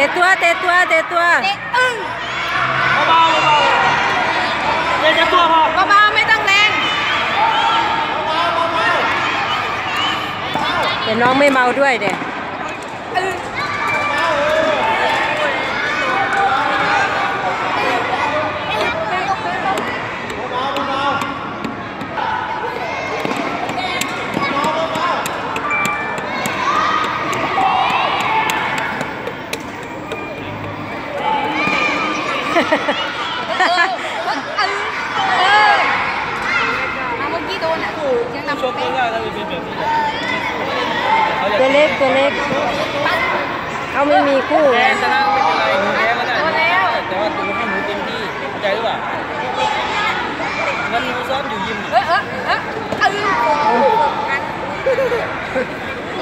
ตี้เตะตัวเตะตัวเตะตัวเด็กอึ้งเบาๆเบาๆเดี๋ยวจะตัวพอเบาๆไม่ต้องแรงแต่น้องไม่เมาด้วยเด็เออ เมื่อกี้โดนอะยังนำชกเตะง่ายๆถ้าเป็นแบบนี้เขาอยากตัวเล็กตัวเล็กเขาไม่มีคู่แพ้ชนะไม่เป็นไรแพ้ก็ได้แต่ว่าตัวให้หนูเต็มที่เข้าใจหรือเปล่างั้นหนูซ้อมอยู่ยิมเออเออเออเออกัน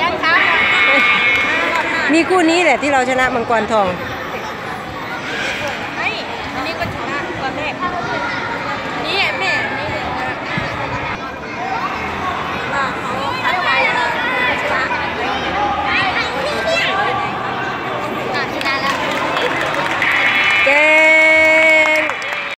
ยังช้ามีคู่นี้แหละที่เราชนะมังกรทอง Okay.